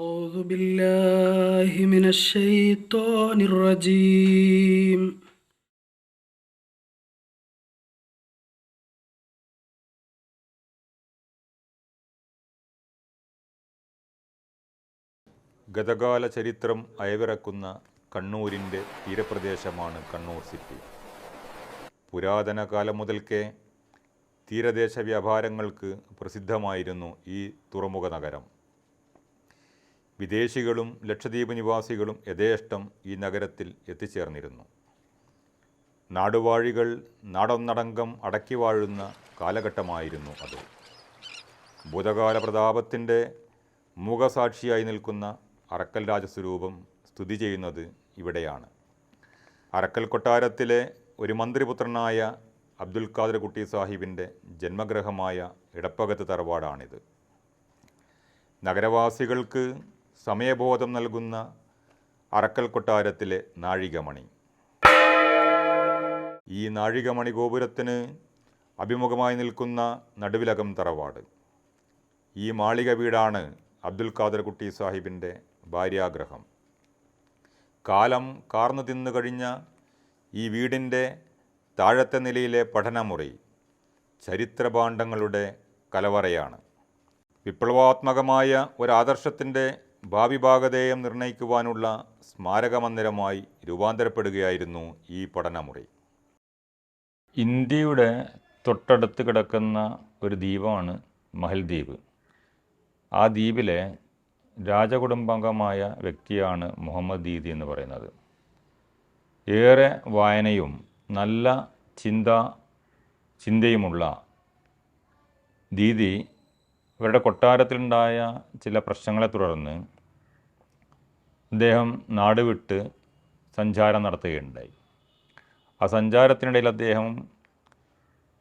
أعوذ بالله من الشيطان الرجيم ഗതകാല ചരിത്രം അയവിറക്കുന്ന കണ്ണൂരിൻ്റെ തീരപ്രദേശമാണ് കണ്ണൂർ സിറ്റി പുരാതന കാലം മുതൽക്കേ തീരദേശ വ്യാപാരങ്ങൾക്ക് പ്രസിദ്ധമായിരുന്നു ഈ തുറമുഖ നഗരം വിദേശികളും ലക്ഷദ്വീപ് നിവാസികളും യഥേഷ്ടം ഈ നഗരത്തിൽ എത്തിച്ചേർന്നിരുന്നു. നാടുവാഴികൾ നാടൊന്നടങ്കം അടക്കി വാഴുന്ന കാലഘട്ടമായിരുന്നു അത്. ഭൂതകാല പ്രതാപത്തിന്റെ മുഖസാക്ഷിയായി നിൽക്കുന്ന അറക്കൽ രാജസ്വരൂപം സ്തുതി ചെയ്യുന്നത് ഇവിടെയാണ്. അറക്കൽ കൊട്ടാരത്തിലെ ഒരു മന്ത്രിപുത്രനായ അബ്ദുൽ ഖാദർ കുട്ടി സാഹിബിന്റെ ജന്മഗ്രഹമായ ഇടപ്പകത്ത് തറവാടാണിത്. നഗരവാസികൾക്ക് സമയബോധം നൽകുന്ന അറക്കൽ കൊട്ടാരത്തിലെ നാഴികമണി. ഈ നാഴികമണി ഗോപുരത്തിന് അഭിമുഖമായി നിൽക്കുന്ന നടുവിലകം തറവാട്. ഈ മാളിക വീടാണ് അബ്ദുൽ ഖാദർ കുട്ടി സാഹിബിന്റെ ഭാര്യാഗ്രഹം. കാലം കാർന്നു തിന്നു കഴിഞ്ഞ ഈ വീടിന്റെ താഴത്തെ നിലയിലെ പഠനമുറി ചരിത്രഭാണ്ഡങ്ങളുടെ കലവറയാണ്. വിപ്ലവാത്മകമായ ഒരാദർശത്തിന്റെ ഭാവി ഭാഗധേയം നിർണയിക്കുവാനുള്ള സ്മാരകമന്ദിരമായി രൂപാന്തരപ്പെടുകയായിരുന്നു ഈ പഠനമുറി. ഇന്ത്യയുടെ തൊട്ടടുത്ത് കിടക്കുന്ന ഒരു ദ്വീപാണ് മഹൽദ്വീപ്. ആ ദ്വീപിലെ രാജകുടുംബാംഗമായ വ്യക്തിയാണ് മുഹമ്മദ് ദീദി എന്ന് പറയുന്നത്. ഏറെ വായനയും നല്ല ചിന്ത ചിന്തയുമുള്ള ദീദി ഇവരുടെ കൊട്ടാരത്തിലുണ്ടായ ചില പ്രശ്നങ്ങളെ തുടർന്ന് അദ്ദേഹം നാട് വിട്ട് സഞ്ചാരം നടത്തുകയുണ്ടായി. ആ സഞ്ചാരത്തിനിടയിൽ അദ്ദേഹം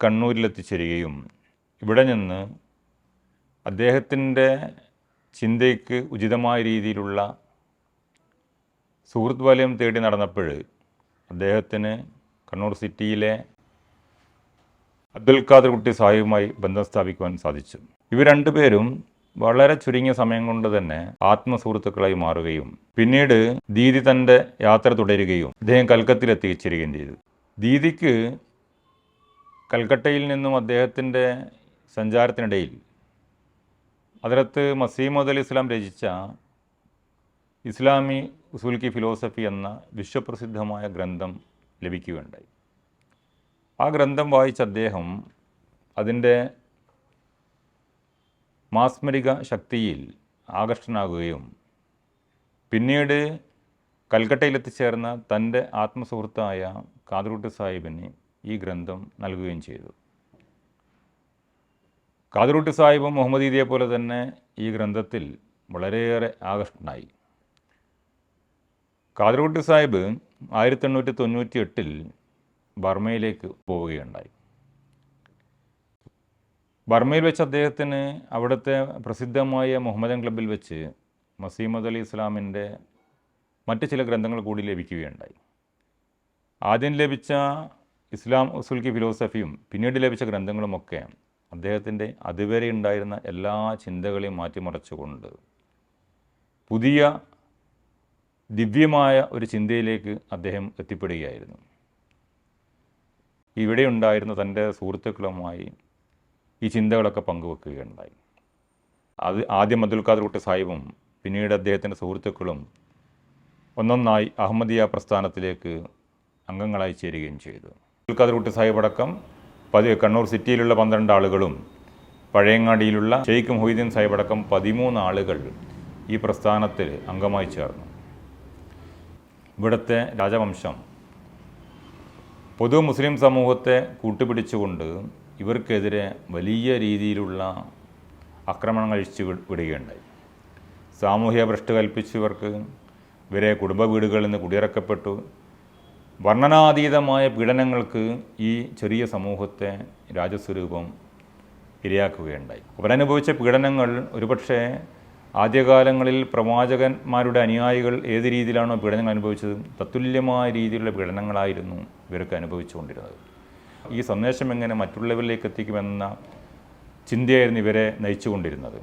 കണ്ണൂരിലെത്തിച്ചേരുകയും ഇവിടെ നിന്ന് അദ്ദേഹത്തിന്റെ ചിന്തയ്ക്ക് ഉചിതമായ രീതിയിലുള്ള സുഹൃത്ത് വലയം തേടി നടന്നപ്പോൾ അദ്ദേഹത്തിന് കണ്ണൂർ സിറ്റിയിലെ അബ്ദുൽ ഖാദർ കുട്ടി സാഹിബുമായി ബന്ധം സ്ഥാപിക്കുവാൻ സാധിച്ചു. ഇവർ രണ്ടുപേരും വളരെ ചുരുങ്ങിയ സമയം കൊണ്ട് തന്നെ ആത്മസുഹൃത്തുക്കളായി മാറുകയും പിന്നീട് ദീദി തന്റെ യാത്ര തുടരുകയും അദ്ദേഹം കൽക്കത്തിൽ ചെയ്തു. ദീദിക്ക് കൽക്കട്ടയിൽ നിന്നും അദ്ദേഹത്തിന്റെ സഞ്ചാരത്തിനിടയിൽ അതിലത്ത് മസീമദ് അലി ഇസ്ലാം രചിച്ച ഇസ്ലാമി ഉസൂൽ കി ഫിലോസഫി എന്ന വിശ്വപ്രസിദ്ധമായ ഗ്രന്ഥം ലഭിക്കുകയുണ്ടായി. ആ ഗ്രന്ഥം വായിച്ച അദ്ദേഹം അതിന്റെ മാസ്മരിക ശക്തിയിൽ ആകർഷ്ടനാകുകയും പിന്നീട് കൽക്കട്ടയിലെത്തിച്ചേർന്ന തന്റെ ആത്മസുഹൃത്തായ കാതറുട്ടി സാഹിബിന് ഈ ഗ്രന്ഥം നൽകുകയും ചെയ്തു. കാതറുട്ടി സാഹിബും മുഹമ്മദ് ഈദിയെ പോലെ തന്നെ ഈ ഗ്രന്ഥത്തിൽ വളരെയേറെ ആകർഷണനായി. കാതറുട്ടി സാഹിബ് ആയിരത്തി എണ്ണൂറ്റി തൊണ്ണൂറ്റി എട്ടിൽ ബർമയിലേക്ക് പോവുകയുണ്ടായി. ബർമയിൽ വെച്ച് അദ്ദേഹത്തിന് അവിടുത്തെ പ്രസിദ്ധമായ മുഹമ്മദൻ ക്ലബിൽ വെച്ച് മസീമദ് അലി ഇസ്ലാമിന്റെ മറ്റ് ചില ഗ്രന്ഥങ്ങൾ കൂടി ലഭിക്കുകയുണ്ടായി. ആദ്യം ലഭിച്ച ഇസ്ലാം ഉസുൽക്കി ഫിലോസഫിയും പിന്നീട് ലഭിച്ച ഗ്രന്ഥങ്ങളുമൊക്കെ അദ്ദേഹത്തിന്റെ അതുവരെ ഉണ്ടായിരുന്ന എല്ലാ ചിന്തകളെയും മാറ്റിമറിച്ചുകൊണ്ട് പുതിയ ദിവ്യമായ ഒരു ചിന്തയിലേക്ക് അദ്ദേഹം എത്തിപ്പെടുകയായിരുന്നു. ഇവിടെ ഉണ്ടായിരുന്ന തന്റെ സുഹൃത്തുക്കളുമായി ഈ ചിന്തകളൊക്കെ പങ്കുവെക്കുകയുണ്ടായി. അത് ആദ്യം അബ്ദുൽ ഖാദർ കുട്ടി സാഹിബും പിന്നീട് അദ്ദേഹത്തിന്റെ സുഹൃത്തുക്കളും ഒന്നൊന്നായി അഹമ്മദിയ പ്രസ്ഥാനത്തിലേക്ക് അംഗങ്ങളായി ചേരുകയും ചെയ്തു. അബ്ദുൽ ഖാദർ കുട്ടി സാഹിബ് അടക്കം പതി കണ്ണൂർ സിറ്റിയിലുള്ള പന്ത്രണ്ട് ആളുകളും പഴയങ്ങാടിയിലുള്ള ഷെയ്ഖ് മൊഹീദ്ദീൻ സാഹിബ് അടക്കം പതിമൂന്ന് ആളുകൾ ഈ പ്രസ്ഥാനത്തിൽ അംഗമായി ചേർന്നു. ഇവിടുത്തെ രാജവംശം പൊതു മുസ്ലിം സമൂഹത്തെ കൂട്ടുപിടിച്ചുകൊണ്ട് ഇവർക്കെതിരെ വലിയ രീതിയിലുള്ള ആക്രമണം കഴിച്ചു വിടുകയുണ്ടായി. സാമൂഹ്യ ഭ്രഷ്ട് കൽപ്പിച്ചവർക്ക് ഇവരെ കുടുംബ വീടുകളിൽ നിന്ന് കുടിയിറക്കപ്പെട്ടു. വർണനാതീതമായ പീഡനങ്ങൾക്ക് ഈ ചെറിയ സമൂഹത്തെ രാജസ്വരൂപം ഇരയാക്കുകയുണ്ടായി. അവരനുഭവിച്ച പീഡനങ്ങൾ ഒരുപക്ഷെ ആദ്യകാലങ്ങളിൽ പ്രവാചകന്മാരുടെ അനുയായികൾ ഏത് രീതിയിലാണോ പീഡനങ്ങൾ അനുഭവിച്ചത്? തത്തുല്യമായ രീതിയിലുള്ള പീഡനങ്ങളായിരുന്നു ഇവരൊക്കെ അനുഭവിച്ചുകൊണ്ടിരുന്നത്. ഈ സന്ദേശം എങ്ങനെ മറ്റുള്ളവരിലേക്ക് എത്തിക്കുമെന്ന ചിന്തയായിരുന്നു ഇവരെ നയിച്ചുകൊണ്ടിരുന്നത്.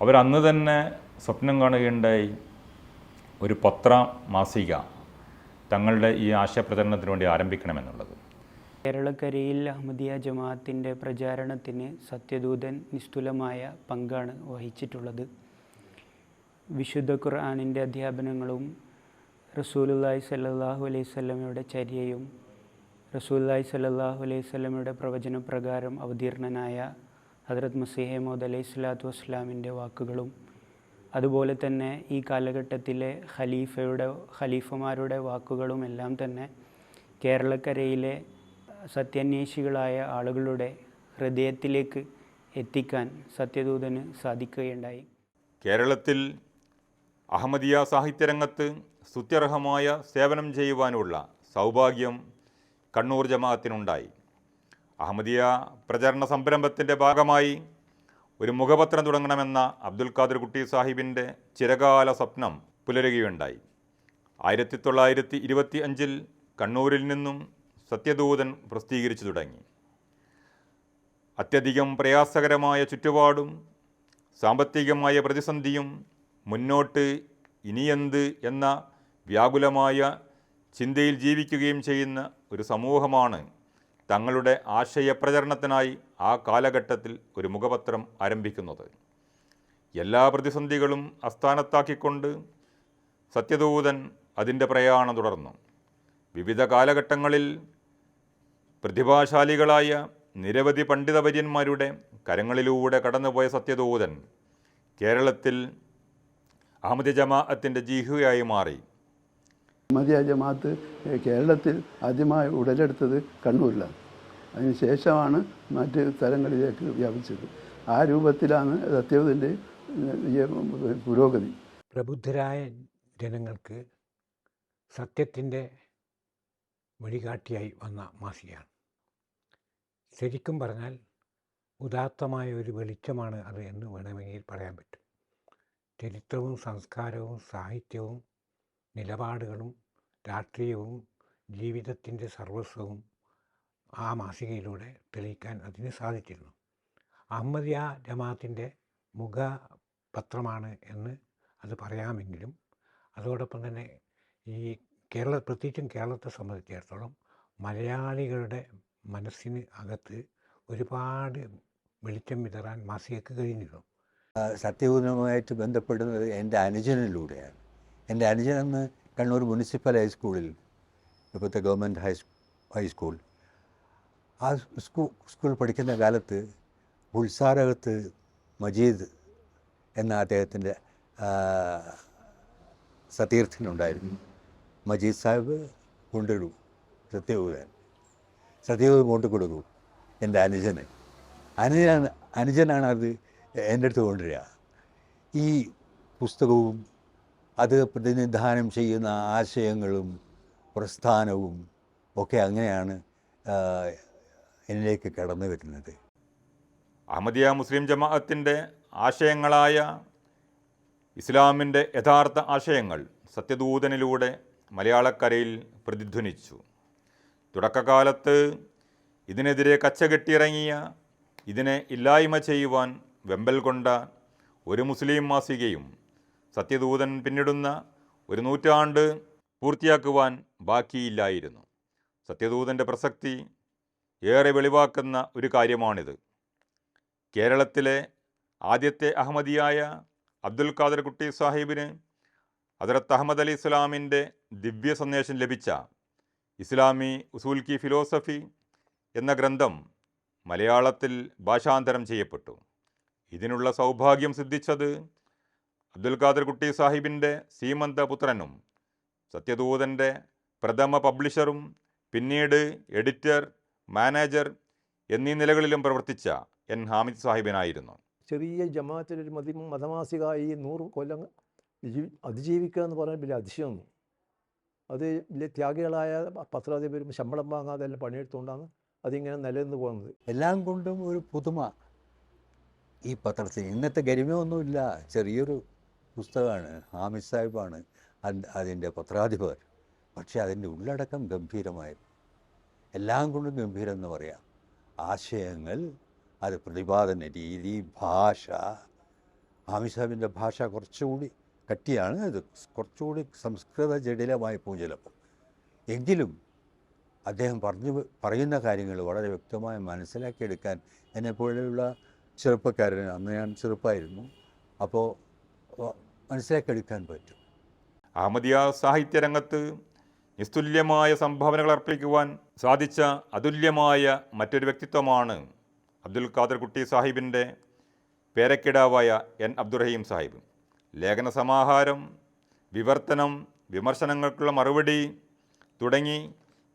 അവരന്ന് തന്നെ സ്വപ്നം കാണുകയുണ്ടായി. ഒരു പത്ര മാസിക തങ്ങളുടെ ഈ ആശയപ്രചരണത്തിന് വേണ്ടി ആരംഭിക്കണമെന്നുള്ളത്. കേരളക്കരയിൽ അഹമ്മദിയ ജമാഅത്തിന്റെ പ്രചാരണത്തിന് സത്യദൂതൻ നിസ്തുലമായ പങ്കാണ് വഹിച്ചിട്ടുള്ളത്. വിശുദ്ധ ഖുർആാനിന്റെ അധ്യാപനങ്ങളും റസൂലുല്ലായി സല്ലാഹു അലൈഹി സ്വലമയുടെ ചര്യയും റസൂല്ലായി സല്ലാഹു അലൈഹി സ്വലമയുടെ പ്രവചനപ്രകാരം അവതീർണനായ ഹജറത് മസീഹെ മോദ് അലൈഹി സ്വലാത്തു വസ്സലാമിന്റെ വാക്കുകളും അതുപോലെ തന്നെ ഈ കാലഘട്ടത്തിലെ ഖലീഫയുടെ ഖലീഫമാരുടെ വാക്കുകളും എല്ലാം തന്നെ കേരളക്കരയിലെ സത്യാന്വേഷികളായ ആളുകളുടെ ഹൃദയത്തിലേക്ക് എത്തിക്കാൻ സത്യദൂതന് സാധിക്കുകയുണ്ടായി. കേരളത്തിൽ അഹമ്മദിയ സാഹിത്യരംഗത്ത് സ്തുത്യർഹമായ സേവനം ചെയ്യുവാനുള്ള സൗഭാഗ്യം കണ്ണൂർ ജമാഅത്തിനുണ്ടായി. അഹമ്മദിയ പ്രചരണ സംരംഭത്തിന്റെ ഭാഗമായി ഒരു മുഖപത്രം തുടങ്ങണമെന്ന അബ്ദുൽ ഖാദർ കുട്ടി സാഹിബിന്റെ ചിരകാല സ്വപ്നം പുലരുകയുണ്ടായി. ആയിരത്തി തൊള്ളായിരത്തി ഇരുപത്തി അഞ്ചിൽ കണ്ണൂരിൽ നിന്നും സത്യദൂതൻ പ്രസിദ്ധീകരിച്ചു തുടങ്ങി. അത്യധികം പ്രയാസകരമായ ചുറ്റുപാടും സാമ്പത്തികമായ പ്രതിസന്ധിയും മുന്നോട്ട് ഇനിയെന്ത് എന്ന വ്യാകുലമായ ചിന്തയിൽ ജീവിക്കുകയും ചെയ്യുന്ന ഒരു സമൂഹമാണ് തങ്ങളുടെ ആശയപ്രചരണത്തിനായി ആ കാലഘട്ടത്തിൽ ഒരു മുഖപത്രം ആരംഭിക്കുന്നത്. എല്ലാ പ്രതിസന്ധികളും അസ്ഥാനത്താക്കിക്കൊണ്ട് സത്യദൂതൻ അതിന്റെ പ്രയാണം തുടർന്നു. വിവിധ കാലഘട്ടങ്ങളിൽ പ്രതിഭാശാലികളായ നിരവധി പണ്ഡിതവര്യന്മാരുടെ കരങ്ങളിലൂടെ കടന്നുപോയ സത്യദൂതൻ കേരളത്തിൽ അഹമ്മദ് ജമാഅത്തിന്റെ ജീഹുയായി മാറി. അഹമ്മദിയ ജമാഅത്ത് കേരളത്തിൽ ആദ്യമായി ഉടലെടുത്തത് കണ്ണൂരിലാണ്. അതിനുശേഷമാണ് മറ്റ് സ്ഥലങ്ങളിലേക്ക് വ്യാപിച്ചത്. ആ രൂപത്തിലാണ് സത്യവതിന്റെ പുരോഗതി. പ്രബുദ്ധരായ ജനങ്ങൾക്ക് സത്യത്തിന്റെ വഴികാട്ടിയായി വന്ന മാസികയാണ്. ശരിക്കും പറഞ്ഞാൽ ഉദാത്തമായ ഒരു വെളിച്ചമാണ് അത് എന്ന് വേണമെങ്കിൽ പറയാൻ പറ്റും. ചരിത്രവും സംസ്കാരവും സാഹിത്യവും നിലപാടുകളും രാഷ്ട്രീയവും ജീവിതത്തിന്റെ സർവസ്വവും ആ മാസികയിലൂടെ തെളിയിക്കാൻ അതിന് സാധിച്ചിരുന്നു. അഹമ്മദിയ ജമാഅത്തിന്റെ മുഖപത്രമാണ് എന്ന് അത് പറയാമെങ്കിലും അതോടൊപ്പം തന്നെ ഈ കേരള പ്രത്യേകിച്ചും കേരളത്തെ സംബന്ധിച്ചിടത്തോളം മലയാളികളുടെ മനസ്സിന് അകത്ത് ഒരുപാട് വെളിച്ചം വിതറാൻ മാസികയ്ക്ക് കഴിഞ്ഞിരുന്നു. സത്യവുമായിട്ട് ബന്ധപ്പെടുന്നത് എന്റെ അനുജനിലൂടെയാണ്. എന്റെ അനുജൻ അന്ന് കണ്ണൂർ മുനിസിപ്പൽ ഹൈസ്കൂളിൽ ഇപ്പോഴത്തെ ഗവൺമെന്റ് ഹൈ ഹൈസ്കൂൾ ആ സ്കൂൾ സ്കൂൾ പഠിക്കുന്ന കാലത്ത് ഉത്സാരകത്ത് മജീദ് എന്ന അദ്ദേഹത്തിന്റെ സതീർത്ഥനുണ്ടായിരുന്നു. മജീദ് സാഹിബ് കൊണ്ടിടൂ സത്യവൂതൻ സത്യവൂതൻ കൊണ്ടു എന്റെ അനുജന്. അനുജനാണ് അനുജനാണ് അത് എന്റെ അടുത്ത് കൊണ്ടുവരിക ഈ പുസ്തകവും അത് പ്രതിനിധാനം ചെയ്യുന്ന ആശയങ്ങളും പ്രസ്ഥാനവും ഒക്കെ അങ്ങനെയാണ് എന്നിലേക്ക് കടന്നു വരുന്നത്. അഹമ്മദിയ മുസ്ലിം ജമാഅത്തിന്റെ ആശയങ്ങളായ ഇസ്ലാമിന്റെ യഥാർത്ഥ ആശയങ്ങൾ സത്യദൂതനിലൂടെ മലയാളക്കരയിൽ പ്രതിധ്വനിച്ചു. തുടക്കകാലത്ത് ഇതിനെതിരെ കച്ചകെട്ടിയിറങ്ങിയ ഇതിനെ ഇല്ലായ്മ ചെയ്യുവാൻ വെമ്പൽ കൊണ്ട ഒരു മുസ്ലിം മാസികയും സത്യദൂതൻ പിന്നിടുന്ന ഒരു നൂറ്റാണ്ട് പൂർത്തിയാക്കുവാൻ ബാക്കിയില്ലായിരുന്നു. സത്യദൂതന്റെ പ്രസക്തി ഏറെ വെളിവാക്കുന്ന ഒരു കാര്യമാണിത്. കേരളത്തിലെ ആദ്യത്തെ അഹമ്മദിയായ അബ്ദുൽ ഖാദർ കുട്ടി സാഹിബിന് ഹജറത്ത് അഹമ്മദ് അലി ഇസ്ലാമിന്റെ ദിവ്യ സന്ദേശം ലഭിച്ച ഇസ്ലാമി ഉസൂൽ കി ഫിലോസഫി എന്ന ഗ്രന്ഥം മലയാളത്തിൽ ഭാഷാന്തരം ചെയ്യപ്പെട്ടു. ഇതിനുള്ള സൗഭാഗ്യം സിദ്ധിച്ചത് അബ്ദുൽ ഖാദർ കുട്ടി സാഹിബിന്റെ സീമന്ത പുത്രനും സത്യദൂതന്റെ പ്രഥമ പബ്ലിഷറും പിന്നീട് എഡിറ്റർ മാനേജർ എന്നീ നിലകളിലും പ്രവർത്തിച്ച എൻ. ഹാമിദ് സാഹിബിനായിരുന്നു. ചെറിയ ജമാഅത്തിലൊരു മതി മതമാസിക ഈ നൂറ് കൊല്ലം ജീവി അതിജീവിക്കുക എന്ന് പറഞ്ഞാൽ വലിയ അതിശയമൊന്നും. അത് വലിയ ത്യാഗികളായ പത്രാധിപരും ശമ്പളം വാങ്ങാതെ എല്ലാം പണിയെടുത്തുകൊണ്ടാണ് അതിങ്ങനെ നിലനിന്ന് പോകുന്നത്. എല്ലാം കൊണ്ടും ഒരു പുതുമ. ഈ പത്രത്തിന് ഇന്നത്തെ ഗരിമയൊന്നുമില്ല. ചെറിയൊരു പുസ്തകമാണ് ഹാമിദ് സാഹിബാണ് അത് അതിന്റെ പത്രാധിപർ. പക്ഷേ അതിന്റെ ഉള്ളടക്കം ഗംഭീരമായിരുന്നു. എല്ലാം കൊണ്ടും ഗംഭീരം എന്ന് പറയാം. ആശയങ്ങൾ അത് പ്രതിപാദന രീതി ഭാഷ. ആമി സാഹിബിന്റെ ഭാഷ കുറച്ചുകൂടി കട്ടിയാണ്. ഇത് കുറച്ചുകൂടി സംസ്കൃത ജടിലമായി പോകും ചിലപ്പോൾ എങ്കിലും അദ്ദേഹം പറഞ്ഞു പറയുന്ന കാര്യങ്ങൾ വളരെ വ്യക്തമായി മനസ്സിലാക്കിയെടുക്കാൻ എന്നെപ്പോലെയുള്ള ചെറുപ്പക്കാരന് അന്ന് ഞാൻ ചെറുപ്പമായിരുന്നു അപ്പോൾ മനസ്സിലാക്കിയെടുക്കാൻ പറ്റും. അഹമ്മദിയ സാഹിത്യരംഗത്ത് നിസ്തുല്യമായ സംഭാവനകൾ അർപ്പിക്കുവാൻ സാധിച്ച അതുല്യമായ മറ്റൊരു വ്യക്തിത്വമാണ് അബ്ദുൽ ഖാദർ കുട്ടി സാഹിബിന്റെ പേരക്കിടാവായ എൻ അബ്ദുറഹീം സാഹിബ്. ലേഖന സമാഹാരം വിവർത്തനം വിമർശനങ്ങൾക്കുള്ള മറുപടി തുടങ്ങി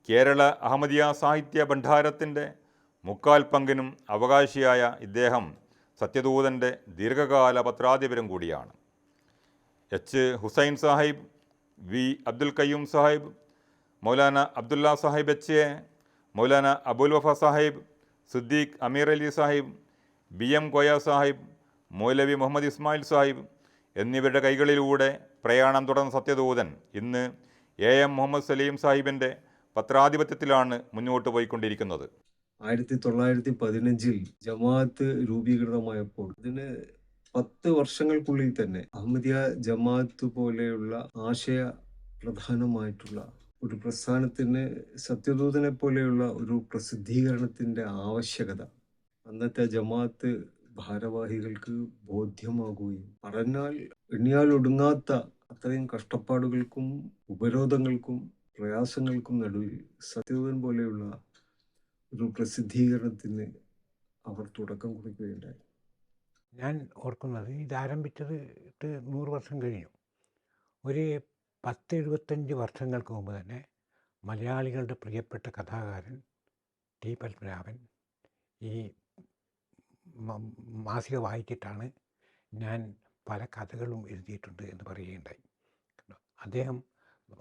കേരള അഹമ്മദിയ സാഹിത്യ ഭണ്ഡാരത്തിന്റെ മുക്കാൽ പങ്കിനും അവകാശിയായ ഇദ്ദേഹം സത്യദൂതന്റെ ദീർഘകാല പത്രാധിപരും കൂടിയാണ്. H. Hussain Sahib V. Abdul Qayyum Sahib Maulana Abdullah Sahib H. A Maulana Abul Wafa Sahib Siddique Ameer Ali Sahib B. M. Koya Sahib Maulavi Muhammad Ismail Sahib എന്നിവരുടെ കൈകളിലൂടെ പ്രയാണം തുടർന്ന സത്യദൂതൻ ഇന്ന് എ. എം. മുഹമ്മദ് സലീം സാഹിബിന്റെ പത്രാധിപത്യത്തിലാണ് മുന്നോട്ട് പോയിക്കൊണ്ടിരിക്കുന്നത്. ആയിരത്തി തൊള്ളായിരത്തി പതിനഞ്ചിൽ ജമാഅത്ത് രൂപീകൃതമായപ്പോൾ ഇതിന് പത്ത് വർഷങ്ങൾക്കുള്ളിൽ തന്നെ അഹമ്മദിയ ജമാഅത്ത് പോലെയുള്ള ആശയ പ്രധാനമായിട്ടുള്ള ഒരു പ്രസ്ഥാനത്തിന് സത്യദൂതനെ പോലെയുള്ള ഒരു പ്രസിദ്ധീകരണത്തിന്റെ ആവശ്യകത അന്നത്തെ ജമാഅത്ത് ഭാരവാഹികൾക്ക് ബോധ്യമാകുകയും പറഞ്ഞാൽ എണ്ണിയാൽ ഒടുങ്ങാത്ത അത്രയും കഷ്ടപ്പാടുകൾക്കും ഉപരോധങ്ങൾക്കും പ്രയാസങ്ങൾക്കും നടുവിൽ സത്യദൂതൻ പോലെയുള്ള ഒരു പ്രസിദ്ധീകരണത്തിന് അവർ തുടക്കം കുറിക്കുകയുണ്ടായി. ഞാൻ ഓർക്കുന്നത് ഇത് ഇട്ട് നൂറ് വർഷം കഴിഞ്ഞു. ഒരു പത്ത് എഴുപത്തഞ്ച് വർഷങ്ങൾക്ക് മുമ്പ് തന്നെ മലയാളികളുടെ പ്രിയപ്പെട്ട കഥാകാരൻ ടി പത്മനാഭൻ ഈ മാസിക വായിച്ചിട്ടാണ് ഞാൻ പല കഥകളും എഴുതിയിട്ടുണ്ട് എന്ന് പറയുകയുണ്ടായി. അദ്ദേഹം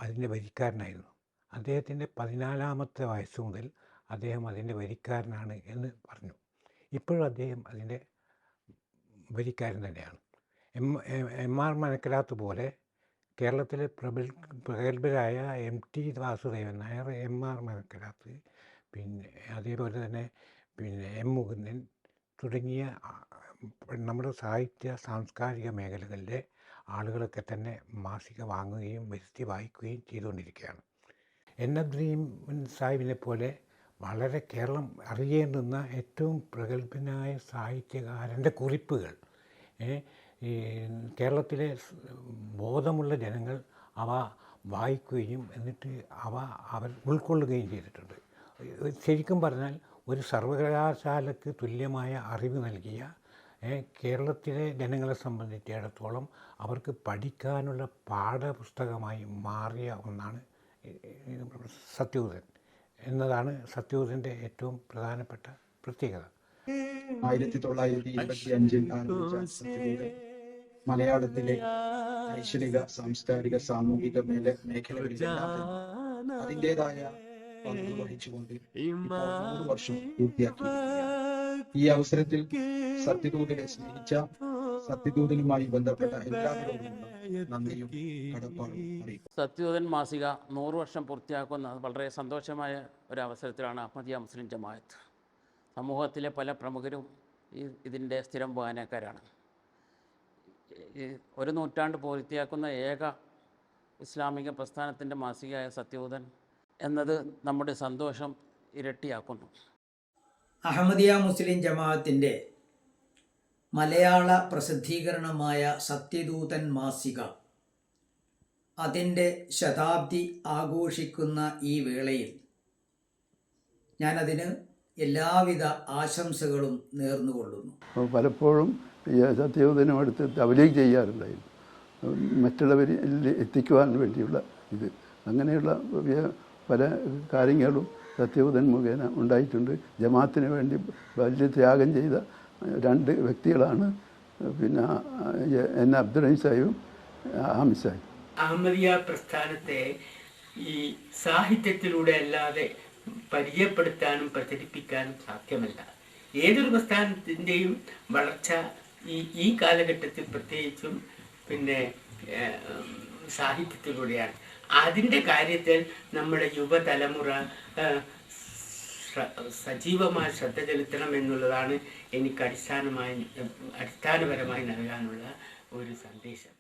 അതിന്റെ വരിക്കാരനായിരുന്നു. അദ്ദേഹത്തിന്റെ പതിനാലാമത്തെ വയസ്സ് മുതൽ അദ്ദേഹം അതിന്റെ വരിക്കാരനാണ് എന്ന് പറഞ്ഞു. ഇപ്പോഴും അദ്ദേഹം അതിന്റെ വരിക്കാരൻ തന്നെയാണ്. എം എം ആർ മനക്കലാത്ത് പോലെ കേരളത്തിലെ പ്രബൽ പ്രഗത്ഭരായ M T Vasudevan Nair M R Manakkarath പിന്നെ അതേപോലെ തന്നെ പിന്നെ എം മുകുന്ദൻ തുടങ്ങിയ നമ്മുടെ സാഹിത്യ സാംസ്കാരിക മേഖലകളിലെ ആളുകളൊക്കെ തന്നെ മാസിക വാങ്ങുകയും വരുത്തി വായിക്കുകയും ചെയ്തുകൊണ്ടിരിക്കുകയാണ്. എൻ ദ്രീം സാഹിബിനെ പോലെ വളരെ കേരളം അറിയേണ്ടുന്ന ഏറ്റവും പ്രഗത്ഭനായ സാഹിത്യകാരന്റെ കുറിപ്പുകൾ. ഈ കേരളത്തിലെ ബോധമുള്ള ജനങ്ങൾ അവ വായിക്കുകയും എന്നിട്ട് അവ അവർ ഉൾക്കൊള്ളുകയും ചെയ്തിട്ടുണ്ട്. ശരിക്കും പറഞ്ഞാൽ ഒരു സർവകലാശാലയ്ക്ക് തുല്യമായ അറിവ് നൽകിയ കേരളത്തിലെ ജനങ്ങളെ സംബന്ധിച്ചിടത്തോളം അവർക്ക് പഠിക്കാനുള്ള പാഠപുസ്തകമായി മാറിയ ഒന്നാണ് സത്യദൂതൻ എന്നതാണ് സത്യവതിന്റെ ഏറ്റവും പ്രധാനപ്പെട്ട പ്രത്യേകത. ആയിരത്തി തൊള്ളായിരത്തി ഇരുപത്തി അഞ്ചിൽ ആരംഭിച്ച മലയാളത്തിലെ ഐശ്വരിക സാംസ്കാരിക സാമൂഹിക മേല തന്നെ അതിന്റെതായ വർഷം പൂർത്തിയാക്കി ഈ അവസരത്തിൽ സത്യദൂതനെ സ്നേഹിച്ച സത്യദൂതനുമായി ബന്ധപ്പെട്ട നന്ദിയും കടപ്പാടും സത്യദൂതൻ മാസിക നൂറ് വർഷം പൂർത്തിയാക്കുന്ന വളരെ സന്തോഷമായ ഒരു അവസരത്തിലാണ് അഹമ്മദിയ മുസ്ലിം ജമാഅത്ത്. സമൂഹത്തിലെ പല പ്രമുഖരും ഈ ഇതിന്റെ സ്ഥിരം വായനക്കാരാണ്. ഈ ഒരു നൂറ്റാണ്ട് പൂർത്തിയാക്കുന്ന ഏക ഇസ്ലാമിക പ്രസ്ഥാനത്തിന്റെ മാസികയായ സത്യദൂതൻ എന്നത് നമ്മുടെ സന്തോഷം ഇരട്ടിയാക്കുന്നു. അഹമ്മദിയ മുസ്ലിം ജമാഅത്തിന്റെ മലയാള പ്രസിദ്ധീകരണമായ സത്യദൂതൻ മാസിക. അതിന്റെ ശതാബ്ദി ആഘോഷിക്കുന്ന ഈ വേളയിൽ ഞാനതിന് എല്ലാവിധ ആശംസകളും നേർന്നുകൊള്ളുന്നു. പലപ്പോഴും സത്യദൂതനും അടുത്ത് അവലേക്ക് ചെയ്യാറുണ്ടായിരുന്നു. മറ്റുള്ളവരിൽ എത്തിക്കുവാൻ വേണ്ടിയുള്ള ഇത്. അങ്ങനെയുള്ള പല കാര്യങ്ങളും സത്യബോധൻ മുഖേന ഉണ്ടായിട്ടുണ്ട്. ജമാഅത്തിന് വേണ്ടി വലിയ ത്യാഗം ചെയ്ത രണ്ട് വ്യക്തികളാണ്. പിന്നെ എൻ അബ്ദുറഹീം സാഹിബും ആമിദ് സാഹിബ്. അഹമ്മദിയ പ്രസ്ഥാനത്തെ ഈ സാഹിത്യത്തിലൂടെ അല്ലാതെ പരിചയപ്പെടുത്താനും പ്രചരിപ്പിക്കാനും സാധ്യമല്ല. ഏതൊരു പ്രസ്ഥാനത്തിന്റെയും വളർച്ച ഈ ഈ കാലഘട്ടത്തിൽ പ്രത്യേകിച്ചും പിന്നെ സാഹിത്യത്തിലൂടെയാണ്. അതിന്റെ കാര്യത്തിൽ നമ്മുടെ യുവതലമുറ സജീവമായി ശ്രദ്ധ ചെലുത്തണം എന്നുള്ളതാണ് എനിക്ക് അടിസ്ഥാനമായി അടിസ്ഥാനപരമായി നൽകാനുള്ള ഒരു സന്ദേശം.